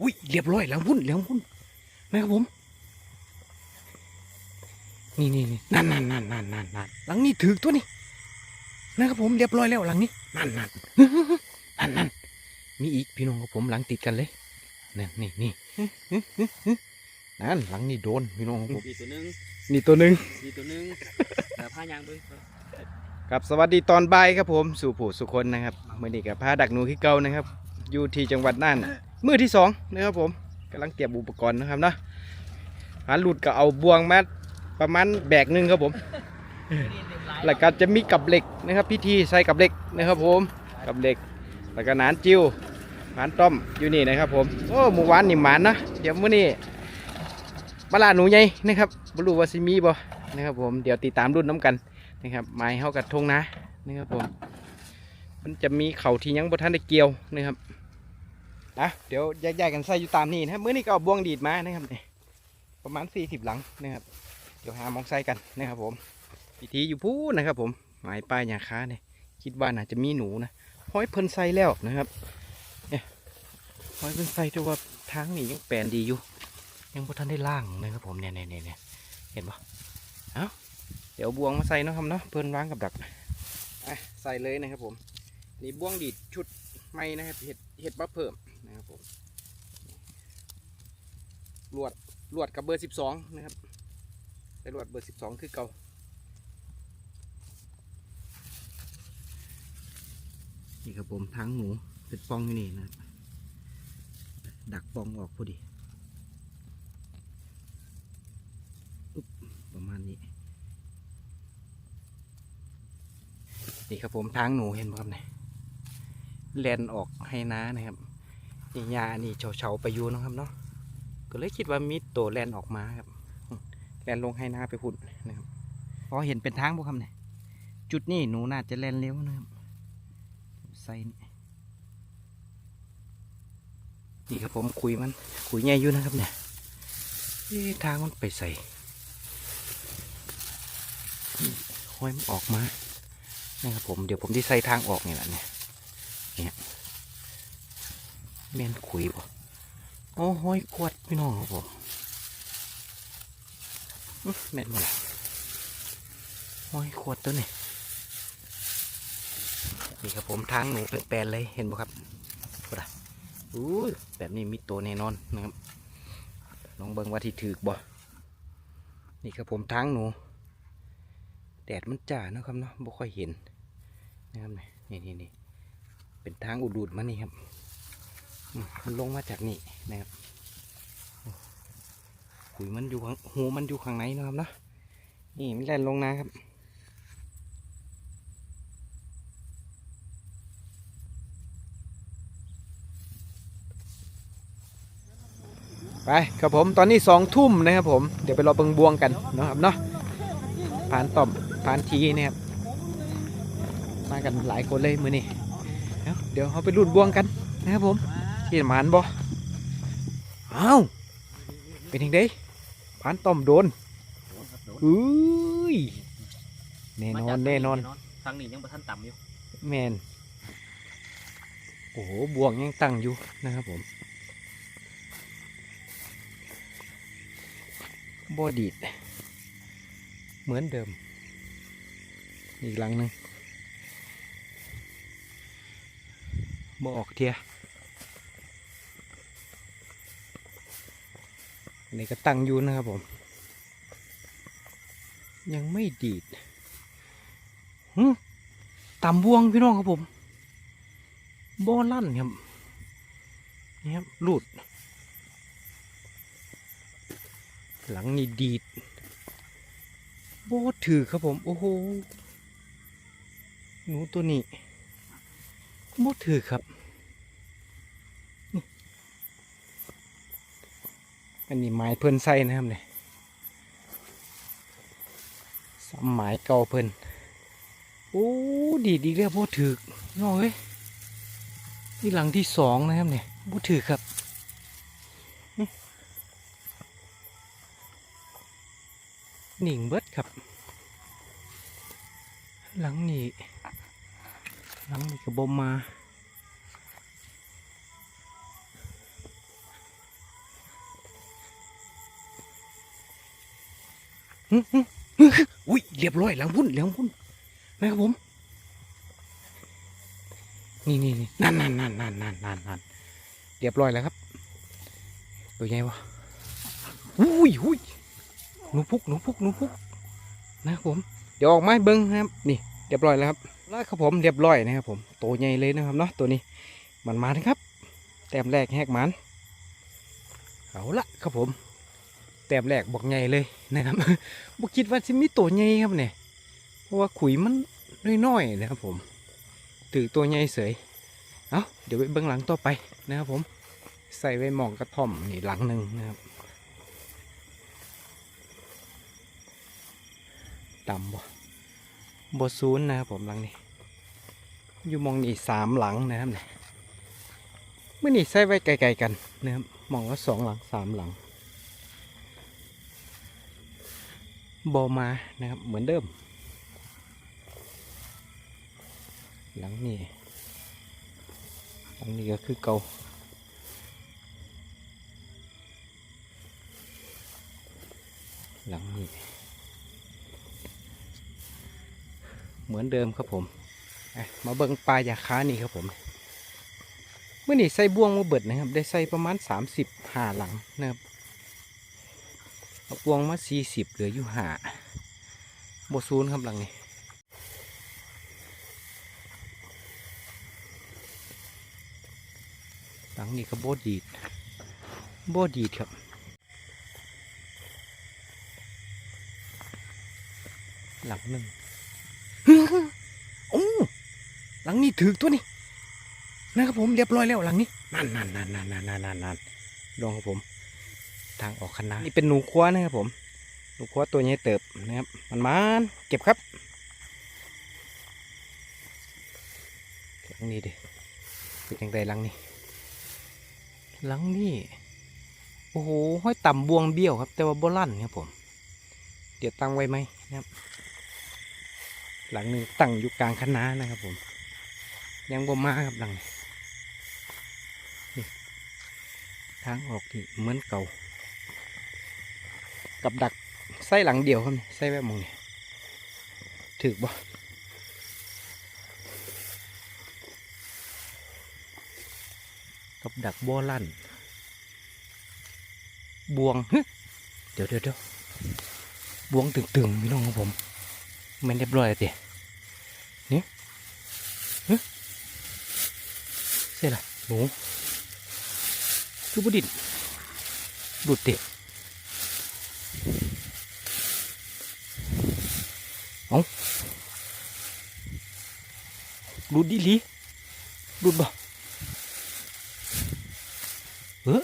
อุ้ยเรียบร้อยหลังพุ่นหลังพุ่นนะครับผมนี่นี่นี่นั่นนั่นนั่นนั่นนั่นนั่นหลังนี้ถือตัวนี้นะครับผมเรียบร้อยแล้วหลังนี้นั่นนั่นนั่นนั่นมีอีกพี่น้องกับผมหลังติดกันเลยนั่นนี่นี่นั่นหลังนี่โดนพี่น้องของผมดีตัวหนึงนี่ตัวหนึ่งดีตัวหนึงแต่ผ้ายางไปครับสวัสดีตอนบ่ายครับผมสู่ผู้สุคนนะครับเมื่อนี้กับพาดักหนูที่เก่านะครับ อยู่ที่จังหวัดน่าน มือที่สองนะครับผมกำลังเตรียมอุปกรณ์นะครับเนาะหาหลุดก็เอาบ่วงมาประมาณแบกหนึ่งครับผมแล้วก็จะมีกับเหล็กนะครับ พิธีใส่กับเหล็กนะครับผมกับเหล็กแล้วก็หนานจิ้วหนานต้อมอยู่นี่นะครับผมโอ้เมื่วานนี่หมานนะเดี๋ยวมื้อนี้ปลาร้าหนูใหญ่นะครับบรูวาสิมีบ่นะครับผมเดี๋ยวติดตามรุ่นน้ำกันนะครับไม้เฮากับทงนะนะครับผมมันจะมีเข่าที่ยังบ่ทันได้เกี่ยวนะครับ นะเดี๋ยวแยกๆกันใส่อยู่ตามนี่นะครับมื้อนี้ก็เอาบ่วงดีดมานะครับนี่ประมาณ 40 หลังนะครับ เดี๋ยวหามองใส่กันนะครับผมพิธีอยู่พูนนะครับ ผมหมายป้ายยาค้าเนี่ยคิดว่าน่าจะมีหนูนะห้อยเพิ่นใส่แล้วนะครับเนี่ยห้อยเพิ่นใส่แต่ว่าทางนี้ยังแปลนดีอยู่ ยังพอท่านได้ล่างนะครับผมเนี่ยเนี่ยเนี่ยเนี่ยเห็นปะเอ้าเดี๋ยวบวงมาใส่นะครับเนาะเพิ่นวางกับดักอะใส่เลยนะครับผม นี่บวงดีดชุดใหม่นะครับเห็ดเห็ดมาเพิ่ม นะครับผมลวดลวดกับเบอร์สิบสองนะครับใส่ลวดเบอร์สิบสองคือเก่านี่ครับผมทั้งหนูเป็นปองอยู่นี่นะครับดักปองออกพอดีประมาณนี้นี่ครับผมทางหนูเห็นไหมครับเนี่ยแลนออกให้น้านะครับ นี่ยานี่เฉาๆไปอยู่นะครับเนาะก็เลยคิดว่ามีตัวแลนออกมาครับแลนลงให้น้าไปพุ่นนะครับพอเห็นเป็นทางพวกคำเนี่ยจุดนี้หนูน่าจะแลนเร็วนะครับใส่นี่นี่ครับผมคุยมันคุยแง่อยู่นะครับเนี่ยทางมันไปใส่ห้อยมันออกมานะครับผมเดี๋ยวผมที่ใส่ทางออกนี่แหละเนี่ย แม่นคุยบ่โอ้ห้อยขวดพี่น้องครับผมอื้อแม่นบ่ล่ะห้อยขวดตัวนี้นี่ครับผมทางหนูเป็นแปลนเลยเห็นบ่ครับบ่ล่ะอู้แบบนี้มีตัวแน่นอนนะครับลองเบิ่งว่าที่ถือบ่นี่ครับผมทางหนู แดดมันจ้าเนะครับเนาะบ่ค่อยเห็นนะครับนี่นี่นี่เป็นทางอุดูดมานี่ครับ มันลงมาจากนี่นะครับหุยมันอยู่ข้างหูมันอยู่ข้างในนะครับเนาะนี่มันแล่นลงนะครับไปครับผมตอนนี้สองทุ่มนะครับผมเดี๋ยวไปรอเบิงบวงกันเนาะครับเนาะผ่านต่อมผ่านทีนะครับมากันหลายคนเลยมือนี่เดี๋ยวเดี๋ยวเขาไปรุ่นบวงกันนะครับผม ที่หมานบ่อ้าวเป็นยังไงผ่านต่อมโดนอุ้ยแน่นอนแน่นอนทางนี้ยังบ่ทันต่ำอยู่แมนโอ้โหบวงยังตั้งอยู่นะครับผมบอดีดเหมือนเดิม อีกหลังหนึ่งบออกเทีย นนี่ก็ตั้งอยู่นะครับผม ยังไม่ดีดหึต่ำบวงพี่น้องครับผมบอลั่นครับนี่ครับหลุด หลังนี่ดีดโบถือครับผม โอ้โหหนูตัวนี้โบถือครับ อันนี้ไม้เพิ่นใส่นะครับเนี่ยสมไม้เก่าเพิ่นโอ้ดีดีเรียกโบถือกน้องเอ้ยนี่หลังที่สองนะครับเนี่ยโบถือครับหนิงเบิดครับ หลังนี้หลังนี้กระบมมา อุ้ยเรียบร้อยหลังพุ่นหลังพุ่นนะครับผม นี่นี่นี่นั่นนั่นนั่นนั่นนั่นนั่นนั่นเรียบร้อยแล้วครับ ตัวใหญ่วะอุ้ยอุ้ยหนูพุกหนูพุกหนูพุกนะครับผม เดี๋ยวออกไม้เบิ้งนะครับนี่เรียบร้อยแล้วครับแล้วครับผมเรียบร้อยนะครับผมตัวใหญ่เลยนะครับเนาะตัวนี้มันมานะครับ แต้มแรกแหกมันเอาละครับผม แต้มแรกบอกใหญ่เลยนะครับบุคิดว่าจะมีตัวใหญ่ครับเนี่ยเพราะว่าขุยมันน้อยๆนะครับผมถือตัวใหญ่เสยเอาเดี๋ยวไปเบื้องหลังต่อไปนะครับผมใส่ไว้หมองกระท่อมนี่หลังหนึ่งนะครับต่ำบ่บ่ซูนย์นะครับผมหลังนี้ อยู่มองนี่สามหลังนะครับเนี่ยเมื่อนี่ใส่ไว้ไกลๆกันนะครับมองละสองหลังสามหลัง บอมานะครับเหมือนเดิม หลังนี้หลังนี้ก็คือเกาหลังนี้เหมือนเดิมครับผมมาเบิ่งปลายาค้านี่ครับผมเมื่อนี่ใส่บ่วงมาเบิดนะครับ ได้ใส่ประมาณ30ห้าหลังนะครับ เอาปวงมาสี่สิบเหลืออยู่หาโบซูนครับหลังนี้หลังนี้ก็โบดีดโบดีดครับหลังหนึ่งโอ้หลังนี้ถือตัวนี้นะครับผมเรียบร้อยแล้วหลังนี้นั่นนั่นนั่นนั่นนั่นนั่นลองครับผม ทางออกคณะนี่เป็นหนูคว้านะครับผมหนูคว้าตัวใหญ่เติบนะครับมันมันเก็บครับหลังนี้ดิเป็นยังไงหลังนี้หลังนี้โอ้โหห้อยต่ำบวงเบี้ยวครับ แต่ว่าโบลั่นครับผม เดี๋ยวตั้งไว้ไหมนะครับ หลังหนึ่งตั้งอยู่กลางคณะนะครับผม ยังบ่มาครับหลังนี้ทางออกที่เหมือนเก่า กับดักไส้หลังเดียวครับนี่ไส้แบบมองนี่ถือบ่กับดักบ่อลั่นบวงเดี๋ยวเดี๋ยวเดี๋ยวบวงตึงๆพี่น้องของผมแมันเรียบร้อยแล้วเดี๋ยนี่ฮึใช่ละหนูคือบุดินดุดเด็ด ดูดดิลีดูดบ่เออ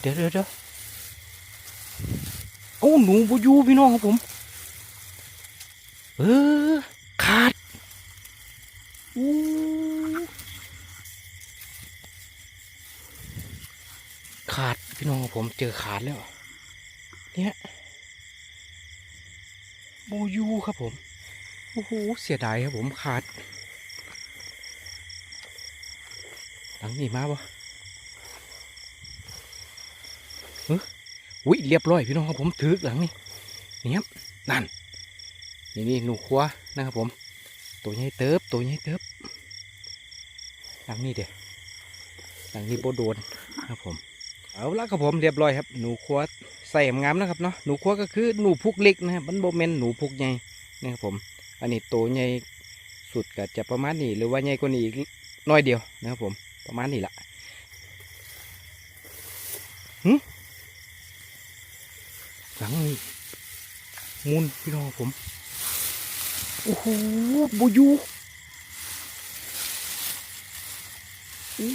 เดี๋ยวเดี๋ยวเดี๋ยวโอ้าหนูบอยู่พี่น้องครับผม เออ ขาดอู้ขาดพี่น้องครับผมเจอขาดแล้ว เนี่ยบูยูครับผม โอ้โหเสียดายครับผมขาด หลังนี้มาบ่เฮ้ยอุ้ยเรียบร้อยพี่น้องครับผมถือหลังนี้นี่ครับนั่นนี่นี่หนูคัวนะครับผม ตัวใหญ่เติบตัวใหญ่เติบหลังนี้เด้หลังนี้โบโดนครับผมเอาละครับผมเรียบร้อยครับหนูคัวใส่งามนะครับเนาะหนูคัวก็คือหนูพุกเล็กนะครับมันโบเมนหนูพุกใหญ่นะครับผม อันนี้โตใหญ่สุดก็จะประมาณนี้หรือว่าใหญ่กว่านี้อีกน้อยเดียวนะครับผมประมาณนี้ละหึหลังนี้มุนพี่น้องผมโอ้โหบูยูโอ้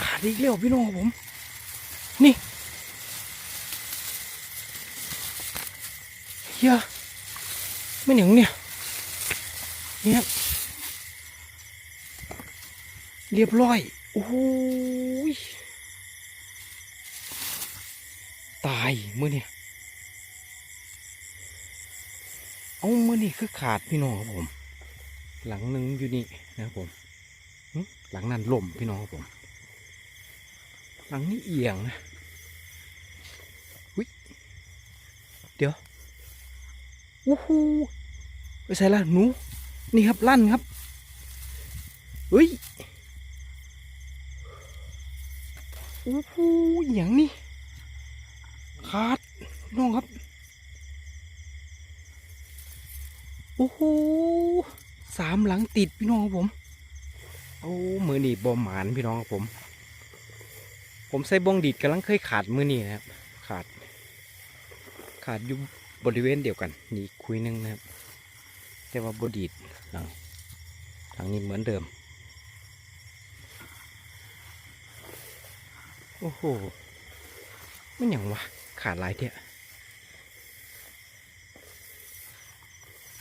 ขาดอีกแล้วพี่น้องผม นี่เฮียไม่หนึ่งเนี่ย เนี่ยเรียบร้อย โอ้ยตายมือเนี่ยเอามือนี่คือขาดพี่น้องครับผม หลังหนึ่งอยู่นี่นะครับผมหลังนั้นล่มพี่น้องครับผม หลังนี้เอียงนะวิเดี๋ยวโอ้โหไปใส่ละหนู นี่ครับลั่นครับเฮ้ยโอ้โหอย่างนี้ขาดพี่น้องครับโอ้โหสามหลังติดพี่น้องครับผมโอ้มือนี่บอหมานพี่น้องครับผม ผมใส่บองดีดกำลังเคยขาดมือนี่นะครับ ขาด ขาดอยู่บริเวณเดียวกัน นี่คุยหนึงนะครับ แต่ว่าบดีด หลังหลังนี้เหมือนเดิม โอ้โหมันอย่างวะ ขาดหลายเท่ะ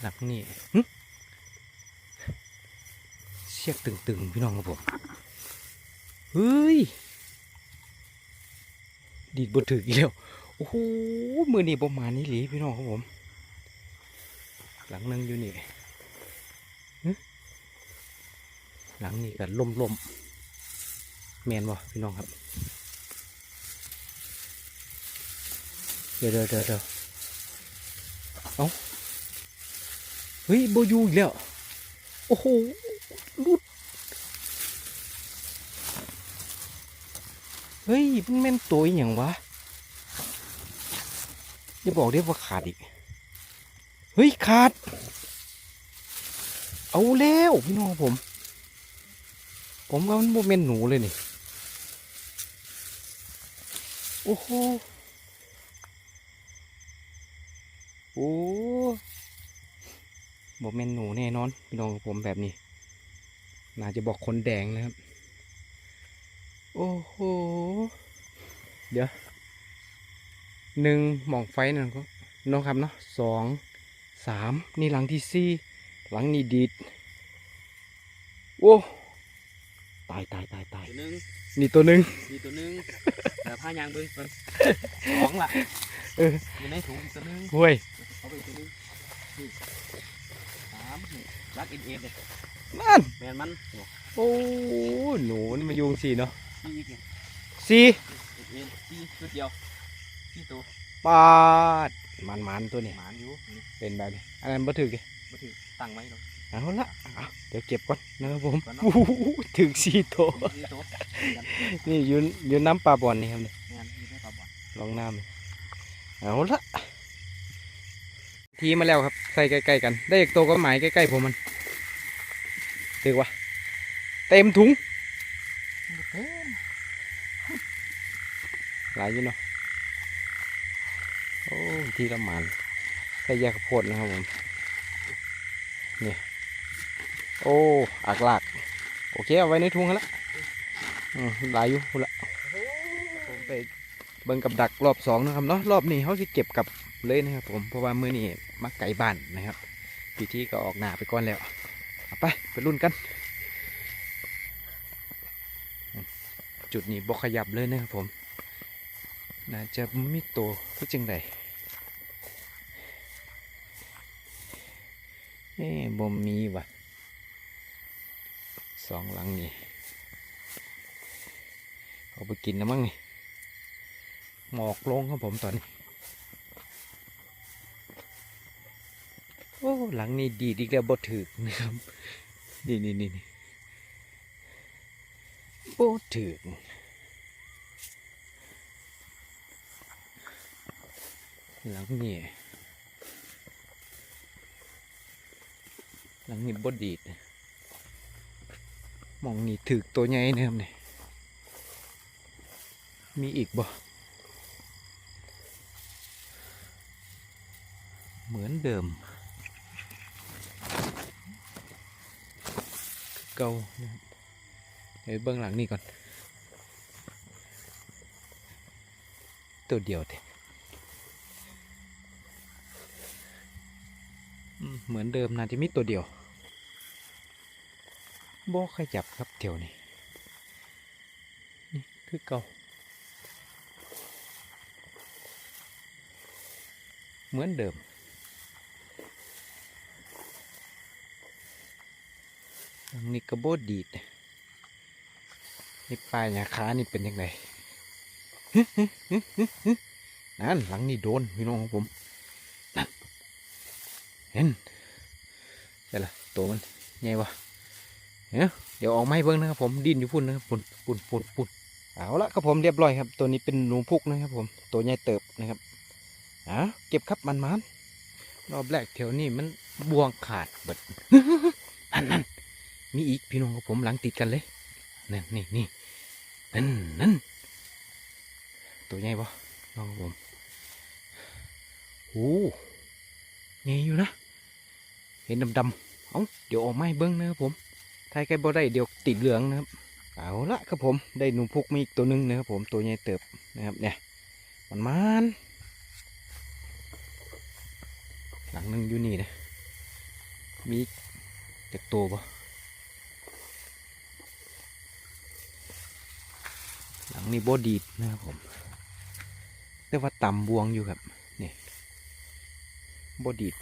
หลังนี้เสียกตึงๆ พี่น้องครับผม เฮ้ย ดีดบนถึกอีกแล้ว โอ้โห มือนี่ประมาณนี้หลีพี่น้องครับผม หลังนึงอยู่นี่หึ หลังนี้ก็ล่มลมๆแมนบ่พี่น้องครับ เดี๋ยวเดี๋ยวเดี๋ยวเดี๋ยวเอาเฮ้ยโบอยูอีกแล้ว โอ้โหรุดเฮ้ยมันแม่นตัวอย่างวะอย่าบอกได้ว่าขาดอีก เฮ้ย ขาด เอาแล้ว พี่น้องผม ผมว่ามันโมเมนหนูเลยนี่ โอ้โห โอ้โมเมนหนูแน่นอนพี่น้องผมแบบนี้ น่าจะบอกคนแดงนะครับ โอ้โห เดี๋ยวหนึ่งหมองไฟนั่นก็น้องครับเนาะสองสามนี่หลังที่สี่หลังนี่ดีด โอ้ ตายตายตายตายตัวหนึงนี่ตัวหนึ่ง มีตัวหนึงเดี๋ยวพายางเบิ้งก่อนสองละเออ อยู่ในถุงอีกตัวหนึงเฮ้ยเอาไปอีกตัวหนึงนี่สามนี่รักเอ็นเอ็นเลยนั่นแมนมันโอ้ Oh, โอ้หนูนี่มายุงสี่เนาะสี่อีกเนี่ยสี่เอ็นเอ็นสี่ชุดเดียวสี่ตัวปาดมันมันๆตัวนี้หมานอยู่นี่เป็นแบบนี้อันนั้นบ่ถือกิมาถือตั้งไว้หรอก เอาละเอาเดี๋ยวเก็บก่อนนะครับผมก่อนเนาะโอ้โหถึงสี่ตัวสี่ตัวนี่อยืนยืนน้ำปลาบอลนี่ครับเนี่ยแมนมีได้ปลาบอลลองน้ำเลยเอาละทีมาแล้วครับใส่ใกล้ๆกัน ได้อีกตัวก็หมายใกล้ๆผมมันถือวะเต็มถุงหลายอยู่เนาะโอ้ทีละหมันใส่แยกข้าวโพดนะครับผมนี่ โอ้อักลากโอเคเอาไว้ในถุงกันละอืมหลายอยู่ละผมไปเบิ่งกับดักรอบสองนะครับเนาะรอบนี้เขาสิเก็บกับเลยนะครับผมเพราะว่ามือนี้มาไก่บ้านนะครับพิธีก็ออกหนาไปก่อนแล้วไปไปรุ่นกัน จุดนี้บกขยับเลยนะครับผมน่าจะมีตัวก็จังใดเอ๊ะบ่มีว่ะ องหลังนี่เอาไปกินนะมั้งนี่หมอกลงครับผมตอนนี้โอ้หลังนี้ดีดอีกแล้วบ่ถึกนะครับนี่นี่นี่นบ่ถึกหลังนี่หลังนี่บดดีด มองนี่ถึกตัวใหญ่นะครับนี่มีอีกบ่ เหมือนเดิม เก่าเดี๋ยวเบื้องหลังนี่ก่อน ตัวเดียวเถอะเหมือนเดิมน่าจะมีตัวเดียว บ่ขยับครับเที่ยวนี้นี่คือเก่าเหมือนเดิมอันนี้กระโบดดีด นี่ปลายหยาขานี่เป็นยังไงนั่นหลังนี่โดนพี่น้องของผมเห็นเดี๋ยวละตัวมันใหญ่ปะ เดี๋ยวออกไม้เบิ้งนะครับผมดินอยู่พุ่นนะครับพุ่นพุ่นพุ่นพุ่นเอาละครับผมเรียบร้อยครับ ตัวนี้เป็นหนูพุกนะครับผมตัวใหญ่เติบนะครับอะเก็บครับมันมันรอบแรกแถวนี้มันบวงขาดเบิดนั่นนั่นมีอีกพี่น้องกับผมหลังติดกันเลยนั่นนี่นี่นั่นนั่นตัวใหญ่ปะน้องกับผมโอ้ใหญ่อยู่นะ เห็นดำๆเอ้าเดี๋ยวออกไม้เบิ้งนะครับผม ถ้าใกล้บ่ได้เดี๋ยวติดเหลืองนะครับ เอาละครับผมได้หนูพุกมาอีกตัวหนึงนะครับผมตัวใหญ่เติบนะครับเนี่ยมันมันหลังหนึงอยู่นี่นะมีจากตัวปะหลังนี้บดีดนะครับผมแต่ว่าต่ำบวงอยู่ครับนี่บดีด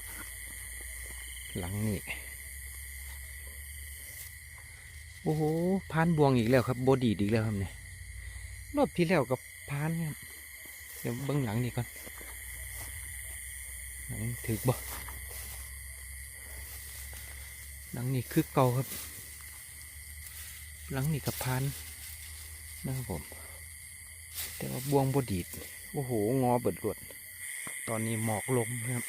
หลังนี่ โอ้โหพานบวงอีกแล้วครับบดีดอีกแล้วครับเนี่ยรอบที่แล้วกับพานครับเดี๋ยวเบิ้องหลังนี่ก่อนหลังถือบ่หลังนี่คือเก่าครับ หลังนี่กับพานนะครับผม แต่ว่าบวงบดีดโอ้โหงอเบิดรวดตอนนี้หมอกลงครับ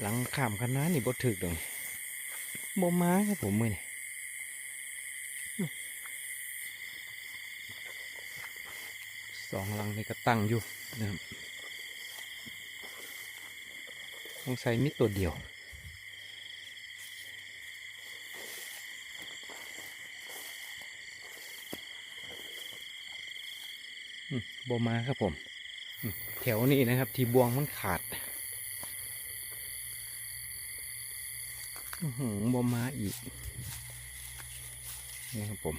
หลังข้ามคณะนี่บ่ถึกดอกโมม้าครับผมมือนี่ สองหลังนี่ก็ตั้งอยู่นะครับสงสัยมีตัวเดียวอืมโบมาครับผม แถวนี้นะครับ ที่บวงมันขาดหือบอมาอีก นี่ครับผม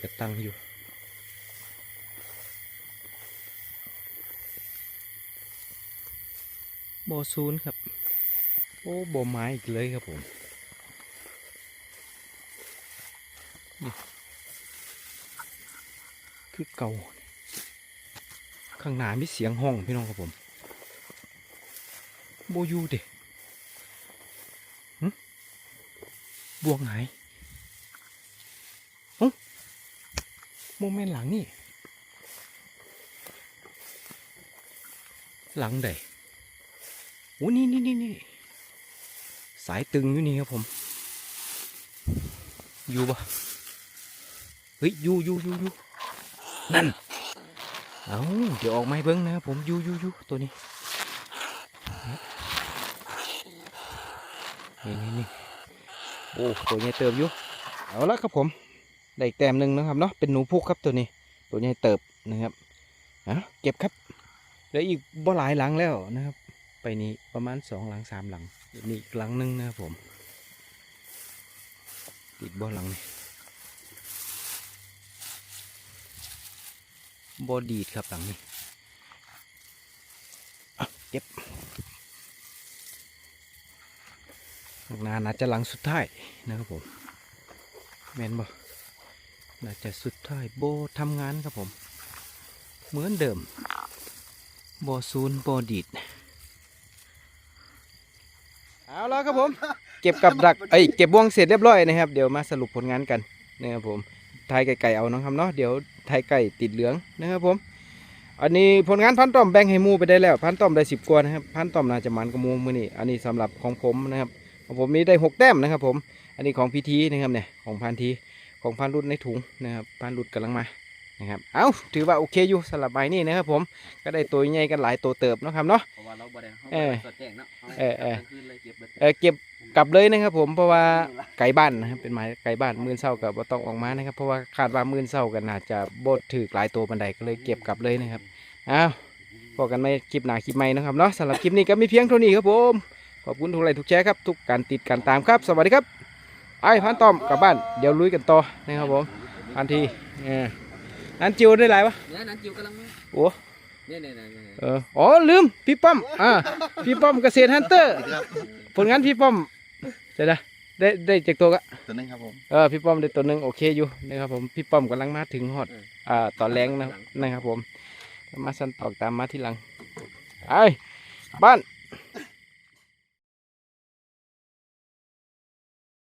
ก็ตั้งอยู่บอซูนย์ครับ โอ้บอไม้อีกเลยครับผมคือเก่า ข้างหน้ามีเสียงห้องพี่น้องครับผมโบยูเด็บวงหายเอ้า โมเมนต์หลังนี่ หลังใดโอ้นี่นี่นี่นี่สายตึงอยู่นี่ครับผม อยู่ปะเฮ้ยอยู่อยู่อยู่อยู่นั่น เอาเดี๋ยวออกไม้เบิ้งนะครับผมอยู่อยู่อยู่ตัวนี้ นี่นี่นี่โอ้ตัวใหญ่เติบอยู่ เอาละครับผม ได้อีกแต้มหนึ่งนะครับเนาะเป็นหนูพุกครับตัวนี้ ตัวใหญ่เติบนะครับอะเก็บครับเหลืออีกบ่หลายหลังแล้วนะครับ ไปนี้ประมาณสองหลังสามหลังเดี๋ยวมีอีกหลังหนึงนะครับผมติดบ่หลังนี่บอดีดครับหลังนี้อะเก็บนาน่าจจะหลังสุดท้ายนะครับผมแมนบอ น่าจะสุดท้ายโบทำงานครับผม เหมือนเดิมบอซูนบอดีดเอาแล้วครับผม เก็บกับดักเอ้ยเก็บบ่วงเสร็จเรียบร้อยนะครับ เดี๋ยวมาสรุปผลงานกันนะครับผมทายไก่ๆเอานะครับเนาะเดี๋ยวทายไก่ติดเหลืองนะครับผม อันนี้ผลงานพันต้อมแบ่งให้หมูไปได้แล้ว พันต้อมได้สิบกว่านะครับพันต้อมน่าจะมันกระมูมือนี่อันนี้สำหรับของผมนะครับของผมนี้ได้หกแต้มนะครับผม อันนี้ของพีทีนะครับเนี่ยของพันที ของพันรุดในถุงนะครับพันรุดกำลังมานะครับเอาถือว่าโอเคอยู่สำหรับใบนี้นะครับผมก็ได้ตัวใหญ่กันหลายตัวเติบเนาะครับเนาะเพราะว่าเราบ่ได้เขาเออสอดแจ้งเนาะาเออเออกลางคืนเลยเก็บเบิดเออเก็บกลับเลยนะครับผมเพราะว่าไก่บ้านนะครับเป็นหมายไก่บ้านมื่นเศร้ากับบ่ต้องออกมานะครับเพราะว่าคาดว่ามื่นเศร้ากันอาจจะบดถือหลายตัวบันไดก็เลยเก็บกลับเลยนะครับอ้าวพอกันไม่คลิปหนาคลิปใหม่นะครับเนาะสำหรับคลิปนี้ก็มีเพียงเท่านี้ครับผมขอบคุณทุกไลค์ทุกแชร์ครับทุกการติดการตามครับ สวัสดีครับ ไอ้พันตอมกลับบ้าน เดี๋ยวลุยกันต่อนะครับผมพันทีเออนันจิวได้หลายวะเนี่ยนั้นจิวกำลังมาโอ้เนี่ยเนี่ยเนี่ยเนี่ยเอออ๋อลืมพี่ป้อมอ่าพี่ป้อมเกษตรฮันเตอร์ผลงานพี่ป้อมเสร็จแล้วได้ได้จากตัวก็ตัวนึงครับผมเออพี่ป้อมได้ตัวหนึ่งโอเคอยู่นะครับผมพี่ป้อมกำลังมาถึงฮอดเอออ่าตอนแรงนะนะครับผมมาสันตอกตามมาที่หลังไอ้บ้าน